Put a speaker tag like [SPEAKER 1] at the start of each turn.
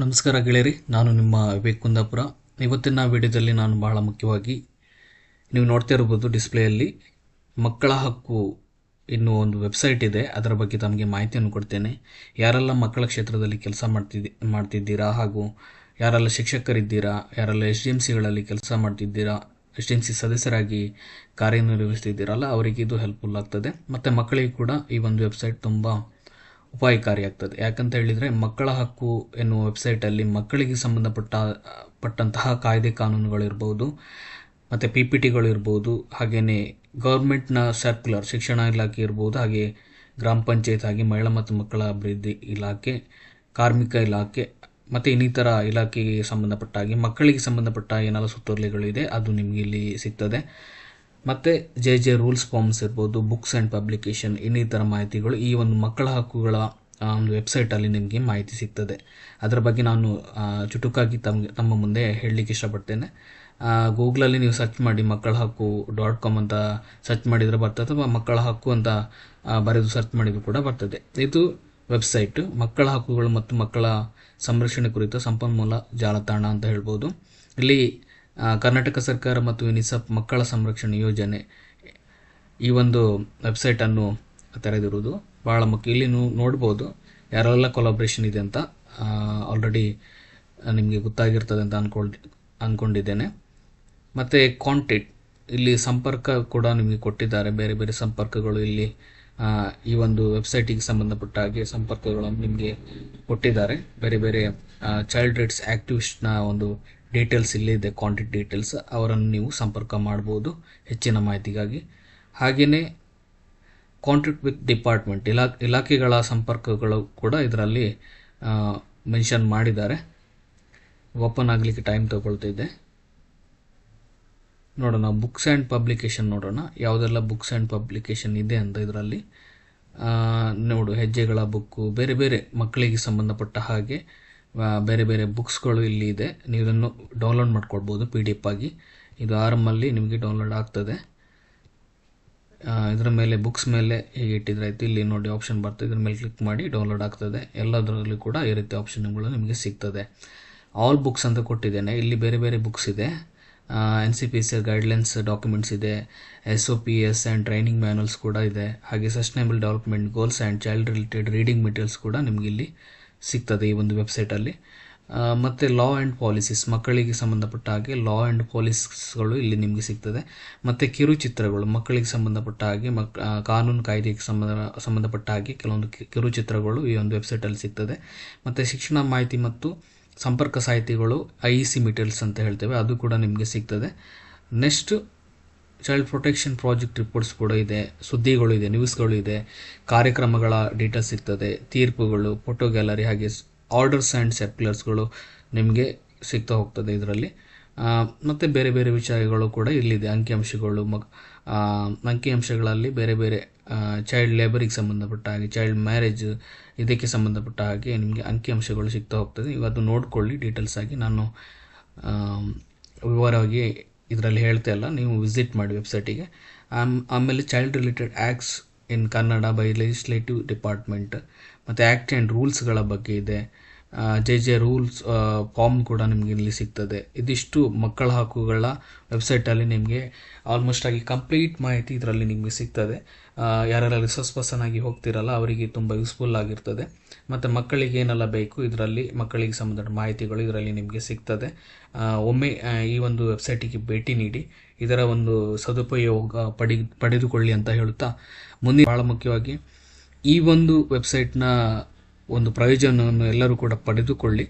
[SPEAKER 1] ನಮಸ್ಕಾರ ಗೆಳೆಯರಿ, ನಾನು ನಿಮ್ಮ ವಿವೇಕ್ ಕುಂದಾಪುರ. ಇವತ್ತಿನ ವಿಡಿಯೋದಲ್ಲಿ ನಾನು ಬಹಳ ಮುಖ್ಯವಾಗಿ ನೀವು ನೋಡ್ತಾ ಇರ್ಬೋದು ಡಿಸ್ಪ್ಲೇಯಲ್ಲಿ ಮಕ್ಕಳ ಹಕ್ಕು ಇನ್ನೂ ಒಂದು ವೆಬ್ಸೈಟ್ ಇದೆ, ಅದರ ಬಗ್ಗೆ ತಮಗೆ ಮಾಹಿತಿಯನ್ನು ಕೊಡ್ತೇನೆ. ಯಾರೆಲ್ಲ ಮಕ್ಕಳ ಕ್ಷೇತ್ರದಲ್ಲಿ ಕೆಲಸ ಮಾಡ್ತಿದ್ದಿ, ಮಾಡ್ತಿದ್ದೀರಾ ಹಾಗೂ ಯಾರೆಲ್ಲ ಶಿಕ್ಷಕರಿದ್ದೀರಾ, ಯಾರೆಲ್ಲ ಎಸ್ ಡಿ ಎಂ ಸಿಗಳಲ್ಲಿ ಕೆಲಸ ಮಾಡ್ತಿದ್ದೀರಾ ಎಸ್ ಡಿ ಎಂ ಸಿ ಸದಸ್ಯರಾಗಿ ಕಾರ್ಯನಿರ್ವಹಿಸ್ತಿದ್ದೀರಲ್ಲ, ಅವರಿಗೆ ಇದು ಹೆಲ್ಪ್ಫುಲ್ ಆಗ್ತದೆ. ಮತ್ತು ಮಕ್ಕಳಿಗೆ ಕೂಡ ಈ ಒಂದು ವೆಬ್ಸೈಟ್ ತುಂಬ ಉಪಾಯಕಾರಿಯಾಗ್ತದೆ ಯಾಕಂತ ಹೇಳಿದರೆ ಮಕ್ಕಳ ಹಕ್ಕು ಎನ್ನುವ ವೆಬ್ಸೈಟಲ್ಲಿ ಮಕ್ಕಳಿಗೆ ಸಂಬಂಧಪಟ್ಟ, ಪಟ್ಟಂತಹ ಕಾಯ್ದೆ ಕಾನೂನುಗಳಿರ್ಬೋದು ಮತ್ತು ಪಿ ಪಿ ಟಿಗಳು ಇರ್ಬೋದು ಹಾಗೆಯೇ ಗೌರ್ಮೆಂಟ್ನ ಸರ್ಕ್ಯುಲರ್ ಶಿಕ್ಷಣ ಇಲಾಖೆ ಇರ್ಬೋದು, ಹಾಗೆ ಗ್ರಾಮ ಪಂಚಾಯತ್ ಹಾಗೆ ಮಹಿಳಾ ಮತ್ತು ಮಕ್ಕಳ ಅಭಿವೃದ್ಧಿ ಇಲಾಖೆ, ಕಾರ್ಮಿಕ ಇಲಾಖೆ, ಮತ್ತು ಇನ್ನಿತರ ಇಲಾಖೆಗೆ ಸಂಬಂಧಪಟ್ಟ ಹಾಗೆ ಮಕ್ಕಳಿಗೆ ಸಂಬಂಧಪಟ್ಟ ಏನೆಲ್ಲ ಸುತ್ತೋಲೆಗಳಿದೆ ಅದು ನಿಮಗೆ ಇಲ್ಲಿ ಸಿಗ್ತದೆ. ಮತ್ತು ಜೆ ಜೆ ರೂಲ್ಸ್ ಫಾರ್ಮ್ಸ್ ಇರ್ಬೋದು ಬುಕ್ಸ್ ಆ್ಯಂಡ್ ಪಬ್ಲಿಕೇಶನ್ ಇನ್ನಿತರ ಮಾಹಿತಿಗಳು ಈ ಒಂದು ಮಕ್ಕಳ ಹಕ್ಕುಗಳ ಒಂದು ವೆಬ್ಸೈಟಲ್ಲಿ ನಿಮಗೆ ಮಾಹಿತಿ ಸಿಗ್ತದೆ. ಅದರ ಬಗ್ಗೆ ನಾನು ಚುಟುಕಾಗಿ ತಮಗೆ, ತಮ್ಮ ಮುಂದೆ ಹೇಳಲಿಕ್ಕೆ ಇಷ್ಟಪಡ್ತೇನೆ. ಗೂಗ್ಲಲ್ಲಿ ನೀವು ಸರ್ಚ್ ಮಾಡಿ ಮಕ್ಕಳ ಹಕ್ಕು ಡಾಟ್ ಕಾಮ್ ಅಂತ ಸರ್ಚ್ ಮಾಡಿದರೆ ಬರ್ತದೆ, ಅಥವಾ ಮಕ್ಕಳ ಹಕ್ಕು ಅಂತ ಬರೆದು ಸರ್ಚ್ ಮಾಡಿದರೂ ಕೂಡ ಬರ್ತದೆ. ಇದು ವೆಬ್ಸೈಟ್ ಮಕ್ಕಳ ಹಕ್ಕುಗಳು ಮತ್ತು ಮಕ್ಕಳ ಸಂರಕ್ಷಣೆ ಕುರಿತ ಸಂಪನ್ಮೂಲ ಜಾಲತಾಣ ಅಂತ ಹೇಳ್ಬೋದು. ಇಲ್ಲಿ ಕರ್ನಾಟಕ ಸರ್ಕಾರ ಮತ್ತು ಯುನಿಸೆಫ್ ಮಕ್ಕಳ ಸಂರಕ್ಷಣೆ ಯೋಜನೆ ಈ ಒಂದು ವೆಬ್ಸೈಟನ್ನು ತೆರೆದಿರುವುದು. ಭಾಳ ಮುಖ್ಯ. ಇಲ್ಲಿ ನೀವು ನೋಡ್ಬೋದು ಯಾರೆಲ್ಲ ಕೊಲಾಬ್ರೇಷನ್ ಇದೆ ಅಂತ ಆಲ್ರೆಡಿ ನಿಮಗೆ ಗೊತ್ತಾಗಿರ್ತದೆ ಅಂತ ಅಂದ್ಕೊಂಡು ಅಂದ್ಕೊಂಡಿದ್ದೇನೆ ಮತ್ತು ಕಾಂಟೆಕ್ಟ್ ಇಲ್ಲಿ ಸಂಪರ್ಕ ಕೂಡ ನಿಮಗೆ ಕೊಟ್ಟಿದ್ದಾರೆ. ಬೇರೆ ಬೇರೆ ಸಂಪರ್ಕಗಳು ಇಲ್ಲಿ ಈ ಒಂದು ವೆಬ್ಸೈಟಿಗೆ ಸಂಬಂಧಪಟ್ಟ ಹಾಗೆ ಸಂಪರ್ಕಗಳನ್ನು ನಿಮಗೆ ಕೊಟ್ಟಿದ್ದಾರೆ. ಬೇರೆ ಬೇರೆ ಚೈಲ್ಡ್ ರೈಟ್ಸ್ ಆ್ಯಕ್ಟಿವಿಸ್ಟ್ನ ಒಂದು ಡೀಟೇಲ್ಸ್ ಇಲ್ಲೇ ಇದೆ ಕಾಂಟ್ಯಾಕ್ಟ್ ಡೀಟೇಲ್ಸ್ ಅವರನ್ನು ನೀವು ಸಂಪರ್ಕ ಮಾಡ್ಬೋದು ಹೆಚ್ಚಿನ ಮಾಹಿತಿಗಾಗಿ. ಹಾಗೆಯೇ ಕಾಂಟ್ಯಾಕ್ಟ್ ವಿತ್ ಡಿಪಾರ್ಟ್ಮೆಂಟ್ ಇಲಾ, ಇಲಾಖೆಗಳ ಸಂಪರ್ಕಗಳು ಕೂಡ ಇದರಲ್ಲಿ ಮೆನ್ಷನ್ ಮಾಡಿದ್ದಾರೆ. ಓಪನ್ ಆಗಲಿಕ್ಕೆ ಟೈಮ್ ತಗೊಳ್ತಿದ್ದೆ ನೋಡೋಣ ಬುಕ್ಸ್ ಆ್ಯಂಡ್ ಪಬ್ಲಿಕೇಶನ್ ನೋಡೋಣ. ಯಾವುದೆಲ್ಲ ಬುಕ್ಸ್ ಆ್ಯಂಡ್ ಪಬ್ಲಿಕೇಶನ್ ಇದೆ ಅಂತ ಇದರಲ್ಲಿ. ನೋಡು, ಹೆಜ್ಜೆಗಳ ಬುಕ್ಕು ಬೇರೆ ಬೇರೆ ಮಕ್ಕಳಿಗೆ ಸಂಬಂಧಪಟ್ಟ ಹಾಗೆ. ಬೇರೆ ಬೇರೆ ಬುಕ್ಸ್ಗಳು ಇಲ್ಲಿ ಇದೆ. ನೀವು ಇದನ್ನು ಡೌನ್ಲೋಡ್ ಮಾಡ್ಕೊಳ್ಬೋದು ಪಿ ಡಿ ಎಫ್ ಆಗಿ. ಇದು ಆರಮಲ್ಲಿ ನಿಮಗೆ ಡೌನ್ಲೋಡ್ ಆಗ್ತದೆ. ಇದರ ಮೇಲೆ ಬುಕ್ಸ್ ಮೇಲೆ ಹೇಗೆ ಇಟ್ಟಿದ್ರೆ ಆಯ್ತು. ಇಲ್ಲಿ ನೋಡಿ ಆಪ್ಷನ್ ಬರ್ತದೆ. ಇದ್ರ ಮೇಲೆ ಕ್ಲಿಕ್ ಮಾಡಿ ಡೌನ್ಲೋಡ್ ಆಗ್ತದೆ. ಎಲ್ಲದರಲ್ಲೂ ಕೂಡ ಈ ರೀತಿ ಆಪ್ಷನ್ಗಳು ನಿಮಗೆ ಸಿಗ್ತದೆ. ಆಲ್ ಬುಕ್ಸ್ ಅಂತ ಕೊಟ್ಟಿದ್ದೇನೆ. ಇಲ್ಲಿ ಬೇರೆ ಬೇರೆ ಬುಕ್ಸ್ ಇದೆ. N C P C guidelines documents ಇದೆ. S O P S and training manuals ಕೂಡ ಇದೆ. ಹಾಗೆ sustainable development goals and child related reading materials ಕೂಡ ನಿಮಗೆ ಇಲ್ಲಿ ಸಿಗ್ತದೆ ಈ ಒಂದು ವೆಬ್ಸೈಟಲ್ಲಿ ಮತ್ತು ಲಾ ಆ್ಯಂಡ್ ಪಾಲಿಸೀಸ್ ಮಕ್ಕಳಿಗೆ ಸಂಬಂಧಪಟ್ಟ ಹಾಗೆ ಲಾ ಆ್ಯಂಡ್ ಪಾಲಿಸೀಸ್ಗಳು ಇಲ್ಲಿ ನಿಮಗೆ ಸಿಗ್ತದೆ. ಮತ್ತು ಕಿರುಚಿತ್ರಗಳು, ಮಕ್ಕಳಿಗೆ ಸಂಬಂಧಪಟ್ಟ ಹಾಗೆ, ಮಕ್ ಕಾನೂನು ಕಾಯ್ದೆಗೆ ಸಂಬಂಧ, ಸಂಬಂಧಪಟ್ಟ ಹಾಗೆ ಕೆಲವೊಂದು ಕಿರುಚಿತ್ರಗಳು ಈ ಒಂದು ವೆಬ್ಸೈಟಲ್ಲಿ ಸಿಗ್ತದೆ. ಮತ್ತು ಶಿಕ್ಷಣ ಮಾಹಿತಿ ಮತ್ತು ಸಂಪರ್ಕ ಸಾಹಿತಿಗಳು ಐ ಸಿ ಮೆಟೀರಿಯಲ್ಸ್ ಅಂತ ಹೇಳ್ತೇವೆ, ಅದು ಕೂಡ ನಿಮಗೆ ಸಿಗ್ತದೆ. Next child protection project reports ಕೂಡ ಇದೆ, ಸುದ್ದಿಗಳು ಇದೆ ನ್ಯೂಸ್ಗಳು ಇದೆ, ಕಾರ್ಯಕ್ರಮಗಳ ಡೀಟೇಲ್ಸ್ ಸಿಗ್ತದೆ, ತೀರ್ಪುಗಳು ಫೋಟೋ ಗ್ಯಾಲರಿ ಹಾಗೆ ಆರ್ಡರ್ಸ್ ಆ್ಯಂಡ್ ಸರ್ಕ್ಯುಲರ್ಸ್ಗಳು ನಿಮಗೆ ಸಿಗ್ತಾ ಹೋಗ್ತದೆ ಇದರಲ್ಲಿ. ಮತ್ತು ಬೇರೆ ಬೇರೆ ವಿಚಾರಗಳು ಕೂಡ ಇಲ್ಲಿದೆ, ಅಂಕಿಅಂಶಗಳು ಮಕ್ ಅಂಕಿಅಂಶಗಳಲ್ಲಿ ಬೇರೆ ಬೇರೆ ಚೈಲ್ಡ್ ಲೇಬರಿಗೆ ಸಂಬಂಧಪಟ್ಟ ಹಾಗೆ ಚೈಲ್ಡ್ ಮ್ಯಾರೇಜ್ ಇದಕ್ಕೆ ಸಂಬಂಧಪಟ್ಟ ಹಾಗೆ ನಿಮಗೆ ಅಂಕಿಅಂಶಗಳು ಸಿಗ್ತಾ ಹೋಗ್ತದೆ. ನೀವು ಅದು ನೋಡ್ಕೊಳ್ಳಿ ಡೀಟೇಲ್ಸ್ ಆಗಿ ನಾನು ವಿವರವಾಗಿ ಇದರಲ್ಲಿ ಹೇಳ್ತಾ ಇಲ್ಲ. ನೀವು ವಿಸಿಟ್ ಮಾಡಿ ವೆಬ್ಸೈಟಿಗೆ. ಆಮೇಲೆ child related acts in Kannada by legislative department ಮತ್ತು ಆ್ಯಕ್ಟ್ ಆ್ಯಂಡ್ ರೂಲ್ಸ್ಗಳ ಬಗ್ಗೆ ಇದೆ. ಜೆ ಜೆ ರೂಲ್ಸ್ ಫಾರ್ಮ್ ಕೂಡ ನಿಮಗೆ ಇಲ್ಲಿ ಸಿಗ್ತದೆ. ಇದಿಷ್ಟು ಮಕ್ಕಳ ಹಕ್ಕುಗಳ ವೆಬ್ಸೈಟಲ್ಲಿ ನಿಮಗೆ ಆಲ್ಮೋಸ್ಟ್ ಆಗಿ ಕಂಪ್ಲೀಟ್ ಮಾಹಿತಿ ಇದರಲ್ಲಿ ನಿಮಗೆ ಸಿಗ್ತದೆ. ಯಾರೆಲ್ಲ ರಿಸೋರ್ಸ್ ಪರ್ಸನ್ ಆಗಿ ಹೋಗ್ತಿರಲ್ಲ, ಅವರಿಗೆ ತುಂಬ ಯೂಸ್ಫುಲ್ ಆಗಿರ್ತದೆ. ಮತ್ತು ಮಕ್ಕಳಿಗೆ ಏನೆಲ್ಲ ಬೇಕು, ಇದರಲ್ಲಿ ಮಕ್ಕಳಿಗೆ ಸಂಬಂಧಪಟ್ಟ ಮಾಹಿತಿಗಳು ಇದರಲ್ಲಿ ನಿಮಗೆ ಸಿಗ್ತದೆ. ಒಮ್ಮೆ ಈ ಒಂದು ವೆಬ್ಸೈಟಿಗೆ ಭೇಟಿ ನೀಡಿ, ಇದರ ಒಂದು ಸದುಪಯೋಗ ಪಡಿ, ಪಡೆದುಕೊಳ್ಳಿ ಅಂತ ಹೇಳುತ್ತಾ ಮುಂದೆ ಭಾಳ ಮುಖ್ಯವಾಗಿ ಈ ಒಂದು ವೆಬ್ಸೈಟ್ನ ಒಂದು ಪ್ರಯೋಜನವನ್ನು ಎಲ್ಲರೂ ಕೂಡ ಪಡೆದುಕೊಳ್ಳಿ.